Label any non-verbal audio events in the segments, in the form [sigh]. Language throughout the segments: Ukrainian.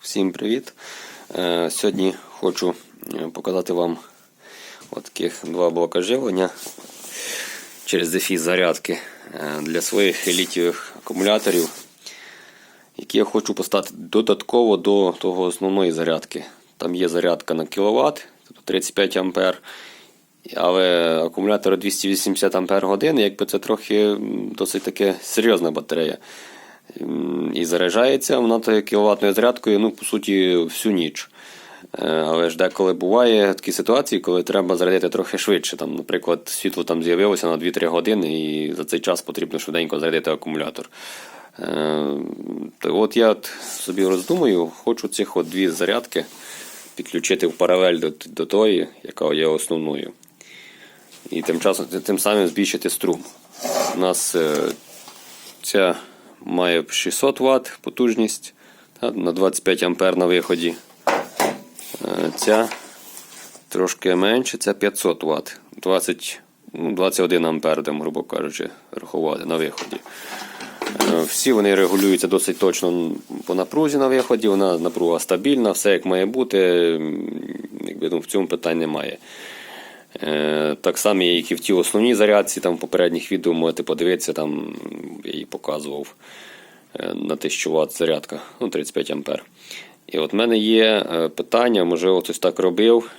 Всім привіт! Е, Сьогодні хочу е, показати вам таких два блока живлення через дефіс зарядки е, для своїх літієвих акумуляторів, які я хочу поставити додатково до того основної зарядки. Там є зарядка на кіловат, тобто 35 А, але акумулятор 280 Ампер годин, якби це трохи досить таки серйозна батарея. І заряджається вона тою кіловатною зарядкою, ну, по суті, всю ніч. Е, Але ж деколи буває такі ситуації, коли треба зарядити трохи швидше. Там, наприклад, світло там з'явилося на 2-3 години, і за цей час потрібно швиденько зарядити акумулятор. Е, То от я собі роздумую, хочу цих от дві зарядки підключити в паралель до, до тої, яка є основною. І тим часом тим самим збільшити струм. У нас е, ця має 600 Вт потужність на 25 А на виході. Е, Ця трошки менше, це 500 Вт. 20, ну, 21 А, там, грубо кажучи, рахувати на виході. Е, Всі вони регулюються досить точно по напрузі на виході. Вона напруга стабільна, все як має бути. Якби, ну, в цьому питань немає. Е, Так само, як і в тій основній зарядці, там в попередніх відео можете подивитися, там я її показував е, на 1000 Вт зарядка, ну 35 А. І от в мене є е, питання, можливо, хтось так робив,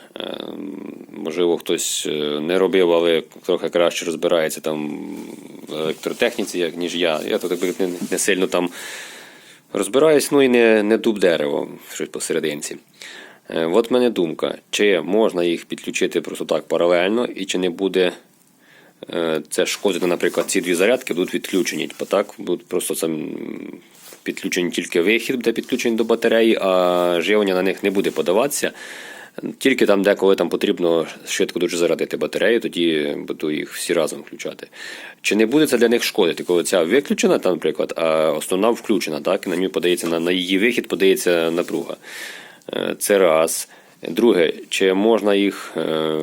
можливо, хтось не робив, але трохи краще розбирається там в електротехніці, ніж я. Я тут не сильно там розбираюсь, ну і не, не дуб дерево, щось посерединці. Е, От в мене думка, чи можна їх підключити просто так паралельно, і чи не буде е, це шкодити, наприклад, ці дві зарядки будуть відключені. Бо так будуть просто сам підключені тільки вихід, буде підключений до батареї, а живлення на них не буде подаватися. Тільки там, деколи там потрібно швидко дуже зарядити батарею, тоді буду їх всі разом включати. Чи не буде це для них шкодити, коли ця виключена, там, наприклад, а основна включена, так, і на подається на, на її вихід подається напруга. Е, Це раз. Друге, чи можна їх е,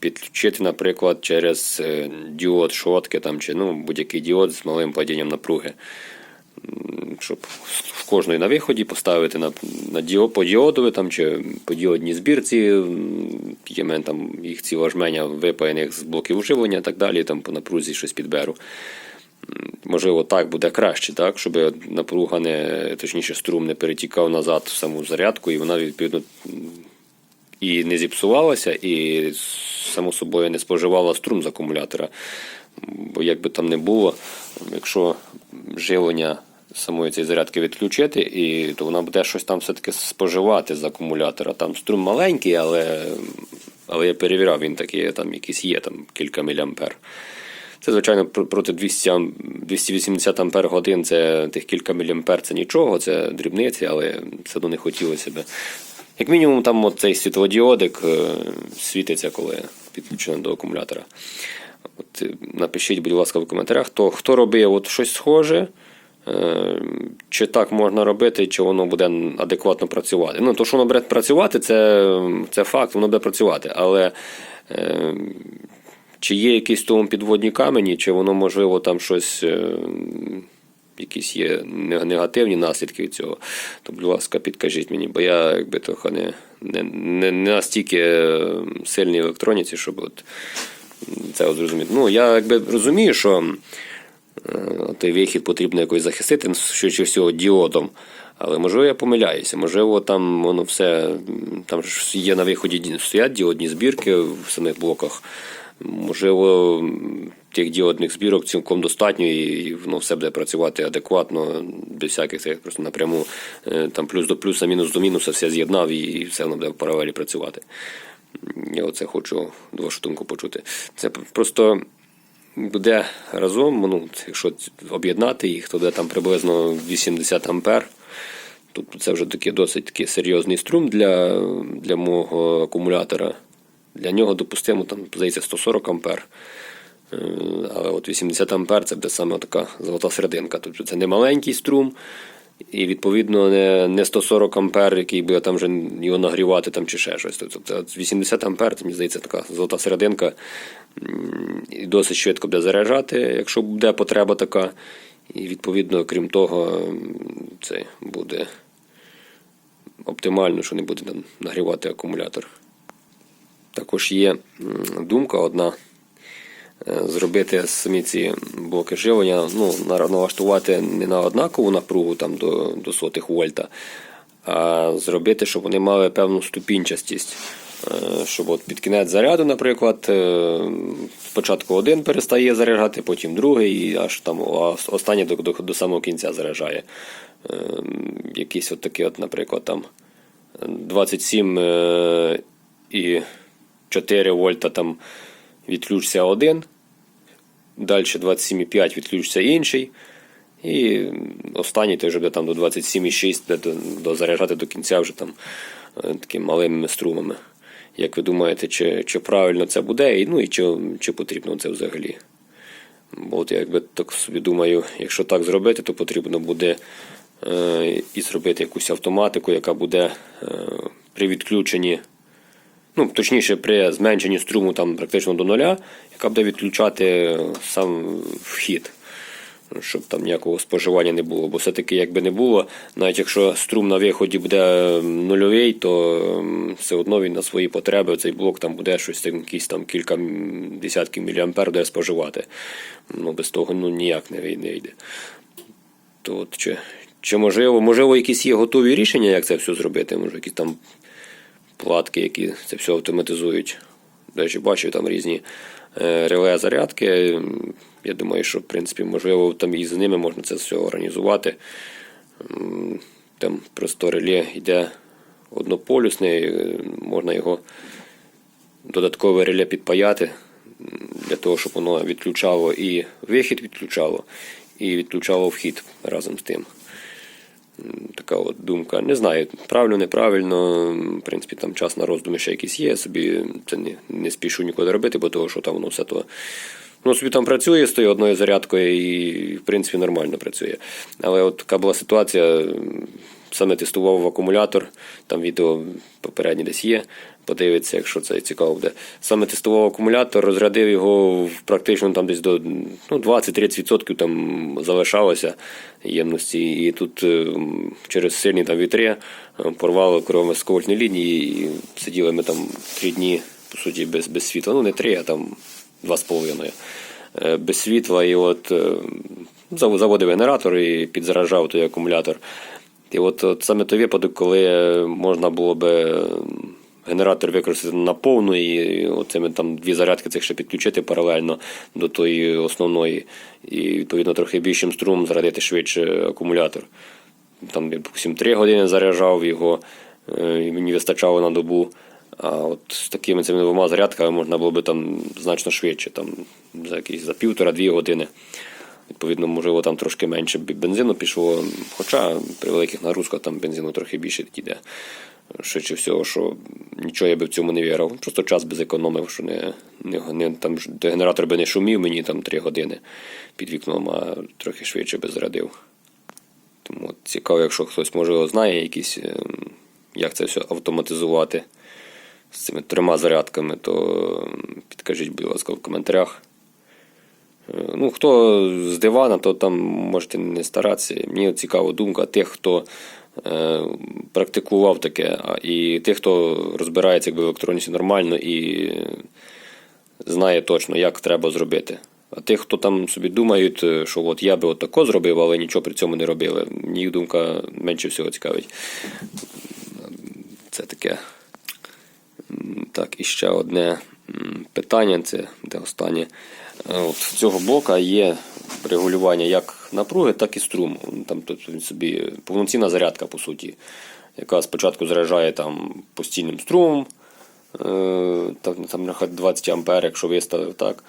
підключити, наприклад, через е, діод шотки там, чи ну, будь-який діод з малим падінням напруги. Щоб в кожної на виході поставити на, на діо, по діодові там, чи по діодній збірці, там їх ціла жменя випаяних з блоків уживлення і так далі, там по напрузі щось підберу. Можливо, так буде краще, так, щоб напруга не, точніше, струм не перетікав назад в саму зарядку, і вона відповідно і не зіпсувалася, і само собою не споживала струм з акумулятора. Бо як би там не було, якщо живлення самої цієї зарядки відключити, і, то вона буде щось там все-таки споживати з акумулятора. Там струм маленький, але, але я перевіряв, він такий, там якийсь є, там кілька міліампер. Це, звичайно, проти 200, 280 ампер годин, це тих кілька міліампер, це нічого, це дрібниці, але все одно не хотілося б. Як мінімум, там от цей світлодіодик е, світиться, коли підключено до акумулятора. От, е, напишіть, будь ласка, в коментарях, хто, хто робив от щось схоже, е, чи так можна робити, чи воно буде адекватно працювати. Ну, то, що воно буде працювати, це, це факт, воно буде працювати. Але чи є якісь тому підводні камені, чи воно можливо там щось. е, Якісь є негативні наслідки від цього, то, будь ласка, підкажіть мені, бо я якби трохи не, не, не, настільки е, сильний в електроніці, щоб от це зрозуміти. Ну, я якби розумію, що е, той вихід потрібно якось захистити, швидше всього, діодом. Але можливо я помиляюся, можливо, там воно все, там ж є на виході стоять діодні збірки в самих блоках. Можливо, тих діодних збірок цілком достатньо, і воно все буде працювати адекватно, без всяких цих просто напряму е, там плюс до плюса, мінус до мінуса, все з'єднав і все воно буде в паралелі працювати. Я оце хочу вашу думку почути. Це просто буде разом, ну, якщо об'єднати їх, то буде там приблизно 80 ампер. Тобто це вже такий досить такий серйозний струм для, для мого акумулятора. Для нього допустимо, там, здається, 140 ампер. Е, Але от 80 ампер це буде саме така золота серединка. Тобто це не маленький струм, і відповідно не, не 140 ампер, який буде там вже його нагрівати там, чи ще щось. Тобто 80 ампер, це, мені здається, така золота серединка. І досить швидко буде заряджати, якщо буде потреба така. І відповідно, крім того, це буде оптимально, що не буде нагрівати акумулятор. Також є думка одна е, зробити самі ці блоки живлення, ну, налаштувати не на однакову напругу там, до, до сотих вольта, а зробити, щоб вони мали певну ступінчастість. Е, Щоб от під кінець заряду, наприклад, е, спочатку один перестає заряджати, потім другий, і аж там останній до, до, до самого кінця заряджає. Якийсь от такий, от, наприклад, там 27 е, і 4 вольта там відключиться один, далі 27,5 відключиться інший. І останній той вже буде там до 27,6 буде до, до заряджати до кінця вже там е, такими малими струмами. Як ви думаєте, чи, чи правильно це буде, і, ну і чи, чи потрібно це взагалі? Бо от я якби так собі думаю, якщо так зробити, то потрібно буде е, і зробити якусь автоматику, яка буде е, при відключенні, ну точніше, при зменшенні струму там практично до нуля, яка буде відключати сам вхід. Щоб там ніякого споживання не було. Бо все-таки, якби не було, навіть якщо струм на виході буде нульовий, то ем, все одно він на свої потреби, цей блок там буде щось там, якісь там кілька десятків міліампер буде споживати. Ну, без того ну, ніяк не вийде. йде. То от чи, чи можливо, можливо, якісь є готові рішення, як це все зробити? Може, якісь там платки, які це все автоматизують. До речі, бачив там різні е, реле зарядки. Я думаю, що в принципі можливо там і з ними можна це все організувати. Там просто реле йде однополюсне, е, можна його додаткове реле підпаяти для того, щоб воно відключало і вихід відключало, і відключало вхід разом з тим. Така от думка. Не знаю, правильно, неправильно. В принципі, там час на роздуми ще якийсь є. Собі це не, не спішу нікуди робити, бо того, що там воно все то. Ну, собі там працює з тою одною зарядкою і, в принципі, нормально працює. Але от така була ситуація. Саме тестував акумулятор, там відео попереднє десь є, подивиться, якщо це цікаво буде. Саме тестував акумулятор, розрядив його практично там десь до ну, 20-30% там залишалося ємності. І тут е, через сильні там вітри е, порвало кровомозковольтні лінії, і сиділи ми там три дні, по суті, без, без світла. Ну, не три, а там два з половиною. Е, Без світла, і от заводив генератор і підзаражав той акумулятор. І от, от саме той випадок, коли е, можна було би е, генератор використати на повну, і оцими там дві зарядки цих ще підключити паралельно до тої основної, і відповідно трохи більшим струмом зарядити швидше акумулятор. Там, допустим, 3 години заряджав його, е, і мені вистачало на добу. А от з такими цими двома зарядками можна було би там значно швидше, там за якісь за півтора-дві години. Відповідно, можливо, там трошки менше бензину пішло. Хоча при великих нагрузках там бензину трохи більше йде. Швидше всього, що нічого я би в цьому не вірив. Просто час би зекономив, що не, не, не там генератор би не шумів мені там 3 години під вікном, а трохи швидше би зарядив. Тому цікаво, якщо хтось можливо знає якісь, е, як це все автоматизувати з цими трьома зарядками, то е, підкажіть, будь ласка, в коментарях. Ну, хто з дивана, то там можете не старатися. Мені цікава думка тих, хто е, практикував таке, і тих, хто розбирається якби, в електроніці нормально і знає точно, як треба зробити. А тих, хто там собі думають, е, що от я би от тако зробив, але нічого при цьому не робили. Мені думка менше всього цікавить. Це таке. Так, і ще одне питання, це де останнє. Е, От цього блока є регулювання як напруги, так і струму. Там тут собі повноцінна зарядка, по суті, яка спочатку заряджає там постійним струмом, е, там, там 20 ампер, якщо виставив так.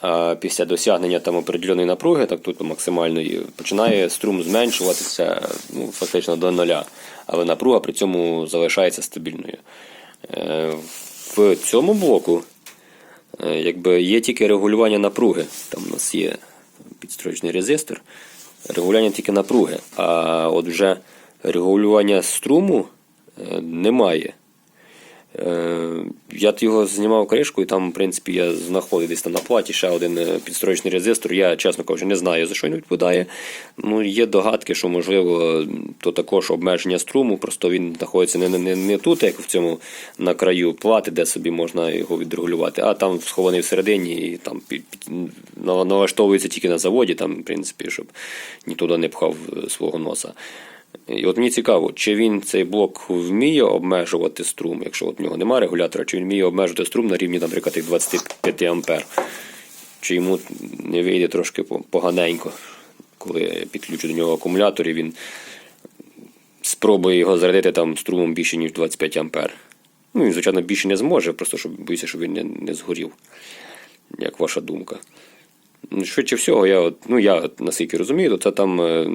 А після досягнення там определеної напруги, так тут максимальної, починає струм зменшуватися ну, фактично до нуля, але напруга при цьому залишається стабільною. Е, В цьому блоку якби є тільки регулювання напруги. Там у нас є підстроєчний резистор, регулювання тільки напруги, а от вже регулювання струму е, немає. Е, Я його знімав кришку, і там, в принципі, я знаходив десь там на платі ще один е, підстроєчний резистор. Я, чесно кажучи, не знаю, за що він відповідає. Ну, є догадки, що, можливо, то також обмеження струму, просто він знаходиться не, не, не тут, як в цьому на краю плати, де собі можна його відрегулювати, а там схований всередині і там під, під, налаштовується тільки на заводі, там, в принципі, щоб ніхто не пхав е, свого носа. І от мені цікаво, чи він цей блок вміє обмежувати струм, якщо от в нього немає регулятора, чи він вміє обмежувати струм на рівні, наприклад, тих 25 ампер. Чи йому не вийде трошки поганенько, коли я підключу до нього акумулятор, і він спробує його зарядити там струмом більше, ніж 25 ампер. Ну, він, звичайно, більше не зможе, просто щоб боюся, щоб він не, не згорів. Як ваша думка? Швидше всього, я, от, ну, я от, наскільки розумію, то це там е,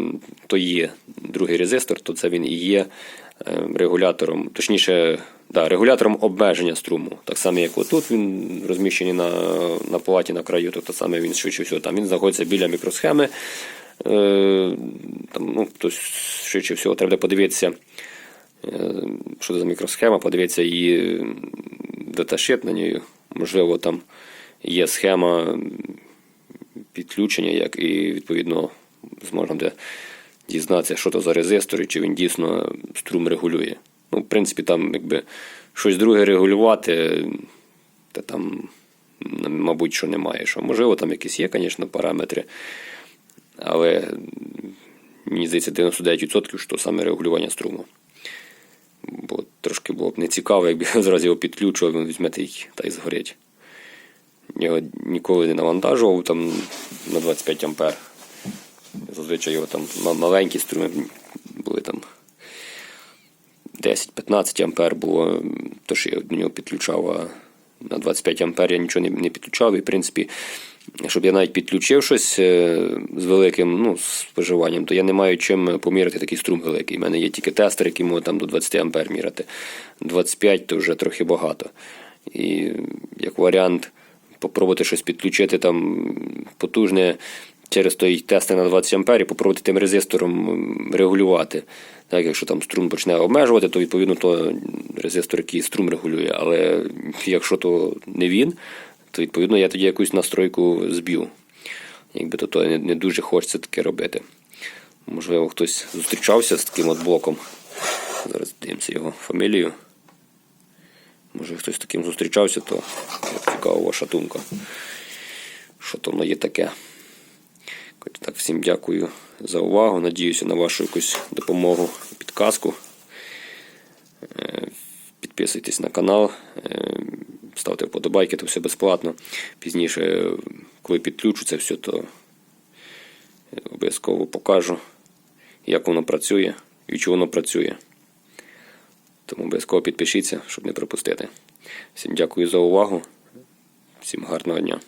то є другий резистор, то це він і є е, регулятором, точніше, да, регулятором обмеження струму. Так само, як отут він розміщений на, на платі на краю, то так само він швидше всього там він знаходиться біля мікросхеми. Е, там, ну, то швидше всього треба подивитися, що це за мікросхема, подивитися її даташит на неї. Можливо, там є схема підключення, як і відповідно зможемо дізнатися, що то за резистор і чи він дійсно струм регулює. Ну, в принципі, там якби щось друге регулювати, та там, мабуть, що немає. Що, можливо, там якісь є, звісно, параметри, але мені здається, 99% що саме регулювання струму. Бо трошки було б нецікаво, якби [laughs] зразу його підключував, він візьмете та й згорить. Його ніколи не навантажував там на 25 ампер. Зазвичай його там маленькі струми були там 10-15 ампер було, то що я до нього підключав, а на 25 ампер я нічого не, не підключав. І, в принципі, щоб я навіть підключив щось е, з великим ну, споживанням, то я не маю чим поміряти такий струм великий. У мене є тільки тестер, який може там до 20 ампер міряти. 25 то вже трохи багато. І як варіант попробувати щось підключити там потужне через той тестер на 20 ампер попробувати тим резистором регулювати. Так, якщо там струм почне обмежувати, то відповідно то резистор, який струм регулює. Але якщо то не він, то відповідно я тоді якусь настройку зб'ю. Якби то, то не дуже хочеться таке робити. Можливо, хтось зустрічався з таким от блоком. Зараз дивимося його фамілію. Може хтось таким зустрічався, то цікава ваша думка. Що то воно є таке. Так, всім дякую за увагу. Надіюся на вашу якусь допомогу, підказку. Е, Підписуйтесь на канал, е, ставте вподобайки, то все безплатно. Пізніше, коли підключу це все, то е, обов'язково покажу, як воно працює і чи воно працює. Тому обов'язково підпишіться, щоб не пропустити. Всім дякую за увагу. Всім гарного дня.